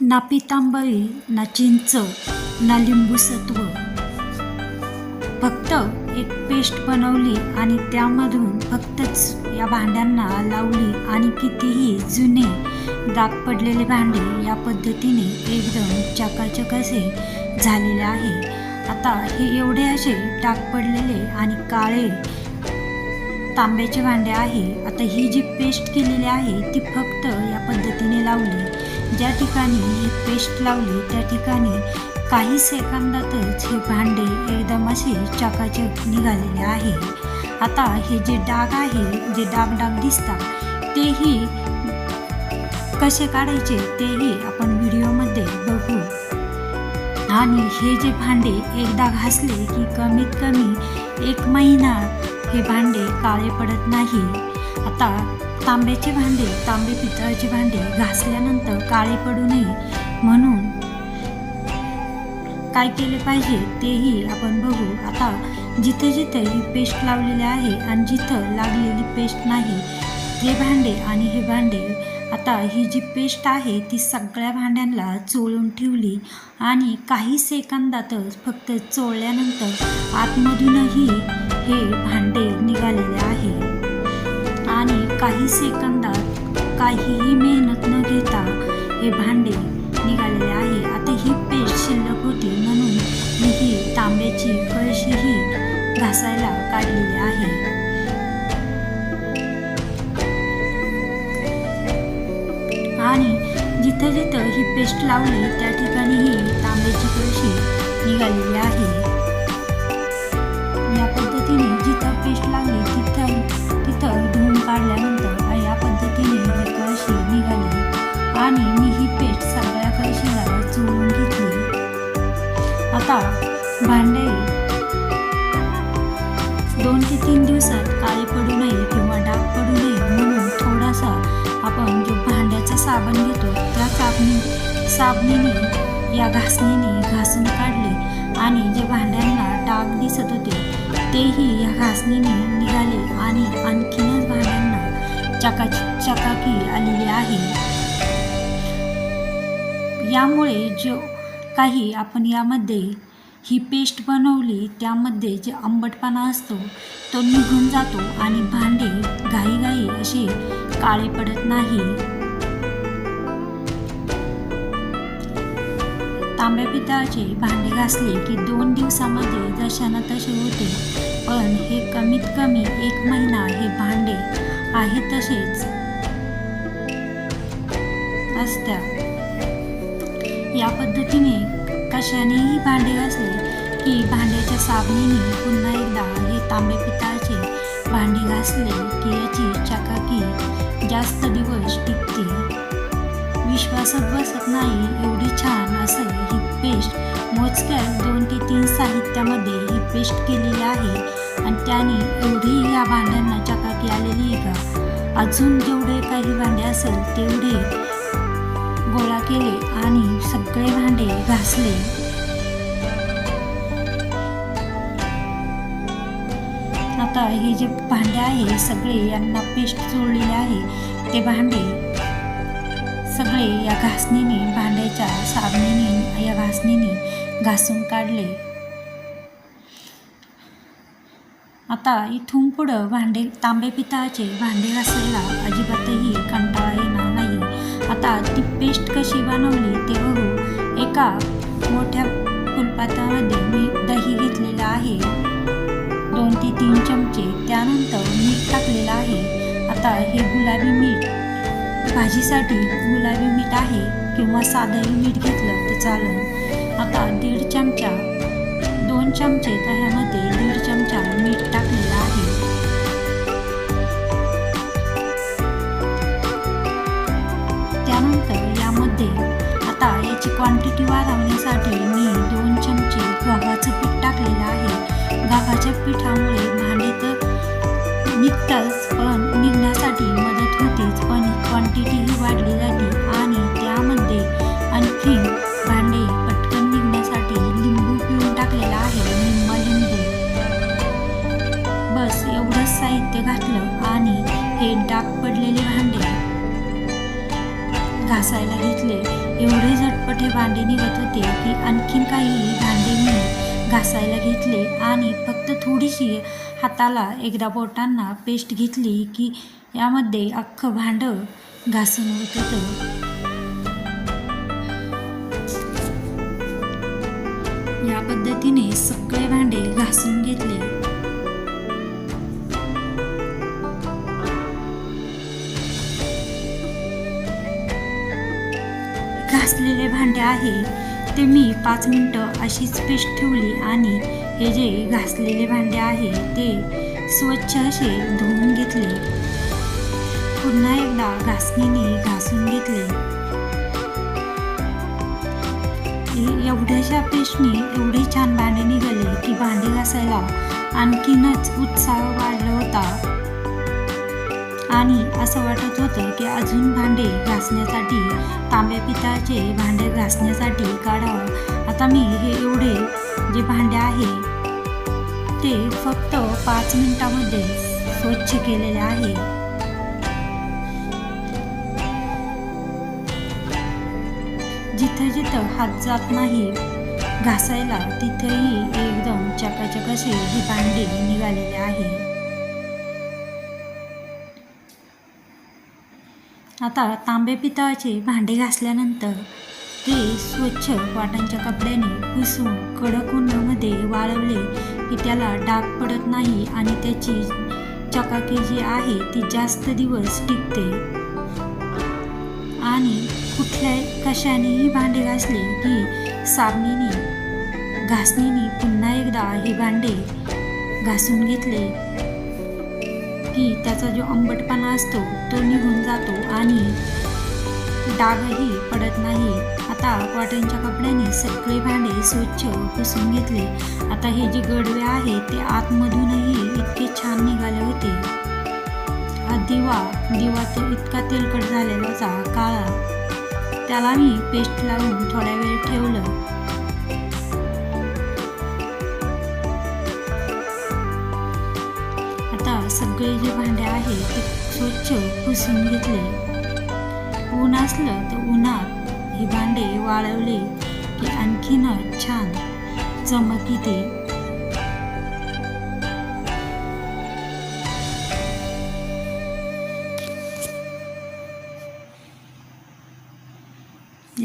ना पितांबळी ना चिंच ना लिंबूसत्व. फक्त एक पेस्ट बनवली आणि त्यामधून फक्तच या भांड्यांना लावली आणि कितीही जुने डाग पडलेले भांडे या पद्धतीने एकदम चकाचक असे झालेले आहे. आता हे एवढे असे डाग पडलेले आणि काळे तांब्याचे भांडे आहे. आता ही जी पेस्ट केलेली आहे ती फक्त या पद्धतीने लावली. ज्या ठिकाणी ही पेस्ट लावली त्या ठिकाणी काही सेकंदातच हे भांडे एकदम असे चकाचक निघालेले आहे. आता हे जे डाग आहे जे डाग डाग दिसतात तेही कसे काढायचे तेही आपण व्हिडिओमध्ये बघू. आणि हे जे भांडे एकदा घासले की कमीत कमी एक महिना हे भांडे काळे पडत नाही. आता तांब्याची भांडी तांबे पितळाची भांडी घासल्यानंतर काळे पडू नये. म्हणून काय केले पाहिजे तेही आपण बघू. आता जिथे जिथे ही पेस्ट लावलेली आहे आणि जिथं लागलेली पेस्ट नाही हे भांडे आणि हे भांडे आता ही जी पेस्ट आहे ती सगळ्या भांड्यांना चोळून ठेवली आणि काही सेकंदातच फक्त चोळल्यानंतर आतमधूनही हे भांडे निघालेले आहे. काही सेकंदात काहीही मेहनत न घेता हे भांडे निघालेले आहे. आता ही पेस्ट शिल्लक होती म्हणून मी ही तांब्याची कळशीही घासायला काढलेली आहे. आणि जिथं जिथं ही पेस्ट लावली त्या ठिकाणी ही तांब्याची कळशी निघालेली आहे. या पद्धतीने जिथं पेस्ट लावली तिथं तिथं काढल्यानंतर या पद्धतीने ही कळशी निघाली. आणि मी ही पेस्ट सगळ्या कळशीला चोळून घेतली. आता भांडे दोन ते तीन दिवसात काळे पडू नये किंवा डाग पडू नये म्हणून थोडासा आपण जो भांड्याचा साबण घेतो त्या साबणी साबणीने या घासणीने घासून काढले आणि जे भांड्यांना डाग दिसत होते तेही या घासणीने निघाले आणि आणखी चका चकाकी आलेली आहे. यामुळे जो काही आपण यामध्ये ही पेस्ट बनवली त्यामध्ये जे आंबटपणा असतो तो निघून जातो आणि भांडे घाईघाई असे काळे पडत नाही. तांब्या पितळाचे भांडे घासले की दोन दिवसामध्ये जशाना तसे होते पण हे कमीत कमी एक महिना हे भांडे आहे तसेच. असतात या पद्धतीने कशानेही भांडे घासले की भांड्याच्या साबणीने पुन्हा एकदा हे तांबे पितळाचे भांडे घासले की याची चकाकी जास्त दिवस टिकते. विश्वासात बसत नाही एवढी छान असेल ही पेस्ट मोजक्या दोन ते तीन साहित्यामध्ये ही पेस्ट केलेली आहे आणि त्याने एवढी या भांड्यांना चका चकाकी आलेली आहे का? अजून जेवढे काही भांडे असेल तेवढे गोळा केले आणि सगळे भांडे घासले. आता हे जे भांडे आहे सगळे यांना पेस्ट जोडलेले आहे. ते भांडे सगळे या घासणीने भांड्याच्या साबणीने या घासणीने घासून काढले. आता इथून पुढं भांडे तांबे पितळाचे भांडे घासायला अजिबातही कंटाळा येणार नाही. आता ती पेस्ट कशी बनवली ते बघू. एका मोठ्या फुलपात्रामध्ये मी दही घेतलेलं आहे. दोन ते तीन चमचे त्यानंतर मीठ टाकलेलं आहे. आता हे गुलाबी मीठ. भाजीसाठी गुलाबी मीठ आहे किंवा साधंही मीठ घेतलं तर चालेल. आता दीड चमचा दोन चमचे दह्यामध्ये दीड मीठ टाकलेलं आहे त्यानंतर यामध्ये आता याची क्वांटिटी वाढवण्यासाठी मी दोन चमचे गव्हाचं पीठ टाकलेलं आहे. गव्हाच्या पिठामुळे भांडे तर निघताच पण निघण्यासाठी मदत होतेच. पण क्वांटिटीही वाढली जाते आणि त्यामध्ये आणखी साहित्य घातलं आणि हे डाग पडलेले भांडे घासायला घेतले. एवढे झटपट हे भांडे निघत होते की आणखीन काही भांडे मी घासायला घेतले आणि फक्त थोडीशी हाताला एकदा बोटांना पेस्ट घेतली की यामध्ये अख्खं भांडं घासून होत होतं. या पद्धतीने सगळे भांडे घासून घेतले. घासलेले भांडे आहे ते मी पाच मिनटं अशीच पेस्ट ठेवली आणि हे जे घासलेले भांडे आहे ते स्वच्छ असे धुवून घेतले. पुन्हा एकदा घासणीने घासून घेतले. एवढ्याशा पेस्टने एवढे छान भांडे निघाले की भांडे घासायला आणखीनच उत्साह वाढला होता. आणि असं वाटत होतं की अजून भांडे घासण्यासाठी तांब्या पिताचे भांडे घासण्यासाठी काढावं. आता मी हे एवढे जे भांडे आहे ते फक्त पाच मिनिटामध्ये स्वच्छ केलेले आहे. जिथं जिथं हात जात नाही घासायला तिथेही एकदम चकाचक असे हे भांडे निघालेले आहे. आता तांबे पितळाचे भांडे घासल्यानंतर ते स्वच्छ वाटांच्या कपड्याने पुसून कडक उन्हामध्ये वाळवले की त्याला डाग पडत नाही आणि त्याची चकाकी जी आहे ती जास्त दिवस टिकते. आणि कुठल्या कशानेही भांडे घासले की साबणीने घासणीने पुन्हा एकदा हे भांडे घासून घेतले. की त्याचा जो आंबटपणा असतो तो निघून जातो आणि डागही पडत नाही. आता कॉटनच्या कपड्याने सगळे भांडे स्वच्छ पुसून घेतले. आता हे जे गडवे आहे ते आतमधूनही इतके छान निघाले होते. हा दिवा दिवा तर इतका तेलकट झालेला होता काळा. त्याला मी पेस्ट लावून थोड्या वेळ ठेवलं. सगळे जे भांडे आहे ते स्वच्छ पुसून घेतले. ऊन असलं तर उन्हात हे भांडे वाळवले की आणखीन छान चमक येते.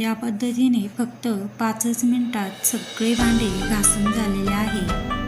या पद्धतीने फक्त पाचच मिनिटात सगळे भांडे घासून झालेले आहे.